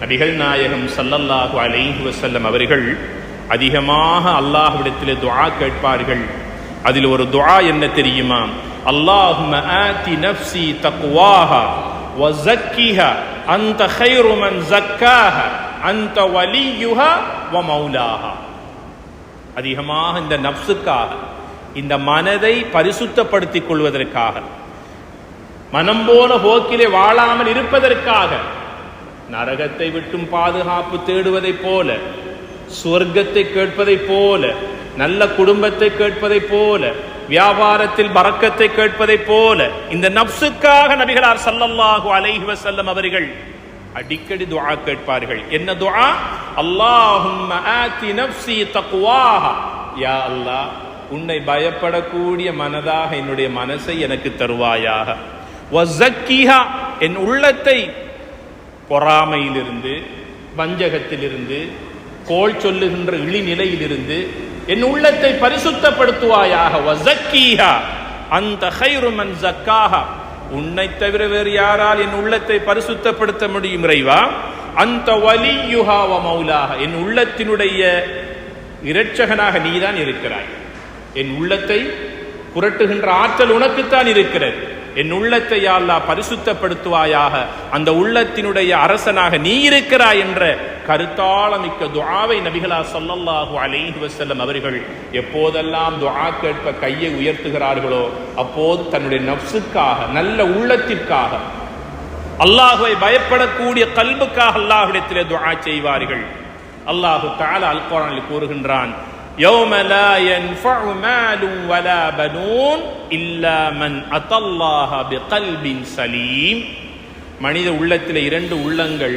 நபிகள் நாயகம் சல்லல்லாஹு அலைஹி வசல்லம் அவர்கள் அதிகமாக அல்லாஹ்விடத்திலே துவா கேட்பார்கள். அதில் ஒரு துவா என்ன தெரியுமா? அல்லாஹும்ம ஆதி நஃப்சி தக்வாஹா வஸக்கிஹா அந்த கைரு மன் ஜக்காஹா அன்த வலியுஹா வ மௌலாஹா. அதிகமாக இந்த நப்சுக்காக இந்த மனதை பரிசுத்தப்படுத்திக் கொள்வதற்காக மனம் போல போக்கிலே வாழாமல் இருப்பதற்காக நரகத்தை விட்டும் பாதுகாப்பு தேடுவதைப் போல சுவர்க்கத்தை கேட்பதைப் போல நல்ல குடும்பத்தை கேட்பதைப் போல வியாபாரத்தில் பறக்கத்தை கேட்பதைப் போல இந்த நப்சுக்காக நபிகளார் சல்லல்லாஹு அலைஹி வசல்லம் அவர்கள் அடிக்கடி துஆ கேட்பார்கள். என்ன துஆ? அல்லாஹும்ம ஆதி நப்சி தக்வாஹா. யா அல்லாஹ் உன்னை பயப்படக்கூடிய மனதாக என்னுடைய மனசை எனக்கு தருவாயாக. வஸக்கிஹா என் உள்ளத்தை பொறாமையிலிருந்து வஞ்சகத்திலிருந்து கோள் சொல்லுகின்ற இழிநிலையிலிருந்து என் உள்ளத்தை பரிசுத்தப்படுத்துவாயாக வசக்கீஹா அந்த ஹைருமன் ஜக்காஹா உன்னை தவிர வேறு யாரால் என் உள்ளத்தை பரிசுத்தப்படுத்த முடியும் இறைவா? அந்த வலி வ மௌலாக என் உள்ளத்தினுடைய இரட்சகனாக நீதான் இருக்கிறாய். என் உள்ளத்தை புரட்டுகின்ற ஆற்றல் உனக்குத்தான் இருக்கிறது. என் உள்ளத்தை யாழ்லா பரிசுத்தப்படுத்துவாயாக. அந்த உள்ளத்தினுடைய அரசனாக நீ இருக்கிறாய் என்ற கருத்தாளமிக்க துஆவை நபிகளா சொல்லல்லாஹு அலைஹி வசல்லம் அவர்கள் எப்போதெல்லாம் துஆ கேட்ப கையை உயர்த்துகிறார்களோ அப்போது தன்னுடைய நஃப்ஸுக்காக நல்ல உள்ளத்திற்காக அல்லாஹுவை பயப்படக்கூடிய கல்புக்காக அல்லாஹுடத்திலே துஆ செய்வார்கள். அல்லாஹு தால அல் கூறுகின்றான் يوم لا ينفع مال ولا بنون إلا من أتى الله بقلب سليم மனித உள்ளத்தில் இரண்டு உள்ளங்கள்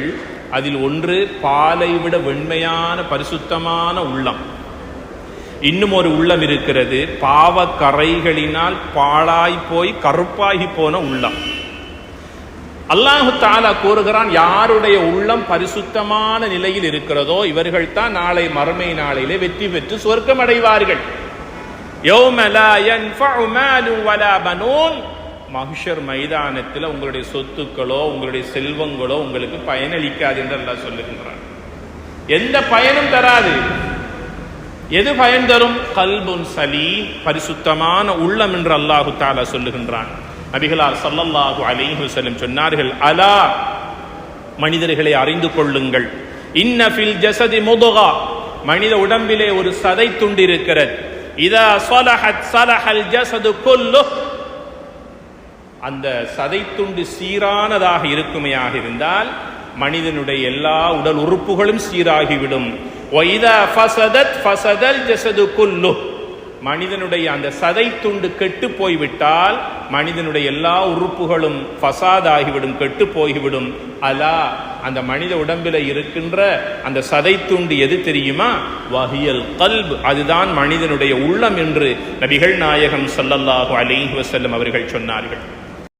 அதில் ஒன்று பாலை விட வெண்மையான பரிசுத்தமான உள்ளம் இன்னும் ஒரு உள்ளம் இருக்கிறது பாவ கரைகளினால் பாழாய் போய் கருப்பாகி போன உள்ளம் அல்லாஹு தாலா கூறுகிறான் யாருடைய உள்ளம் பரிசுத்தமான நிலையில் இருக்கிறதோ இவர்கள் தான் நாளை மறுமை நாளிலே வெற்றி பெற்று சொர்க்கம் அடைவார்கள் மகிஷர் மைதானத்தில் உங்களுடைய சொத்துக்களோ உங்களுடைய செல்வங்களோ உங்களுக்கு பயனளிக்காது என்று அல்லாஹ் சொல்லுகின்றான். எந்த பயனும் தராது. எது பயன் தரும்? கல்புன் சலீம் பரிசுத்தமான உள்ளம் என்று அல்லாஹு தாலா சொல்லுகின்றான். நபிகளார் சல்லல்லாஹு அலைஹு செல்லும் சொன்னார்கள் அலா மனிதர்களை அறிந்து கொள்ளுங்கள். இன்ன ஃபில் ஜஸதி முதுகா. மனித உடம்பிலே ஒரு சதை துண்டு இருக்கிறது. இதா சலஹத் சலஹல் ஜசது குல்லு அந்த சதை துண்டு சீரானதாக இருக்குமையாக இருந்தால் மனிதனுடைய எல்லா உடல் உறுப்புகளும் சீராகிவிடும். ஒய்தா ஃபசதத் ஃபசதல் ஜசது கொல்லு மனிதனுடைய அந்த சதை துண்டு கெட்டு போய்விட்டால் மனிதனுடைய எல்லா உறுப்புகளும் ஃபசாதாகிவிடும் கெட்டு போய்விடும் அலா அந்த மனித உடம்பில் இருக்கின்ற அந்த சதை துண்டு எது தெரியுமா? வஹியல் கல்ப். அதுதான் மனிதனுடைய உள்ளம் என்று நபிகள் நாயகம் சல்லல்லாஹு அலைஹி வஸல்லம் அவர்கள் சொன்னார்கள்.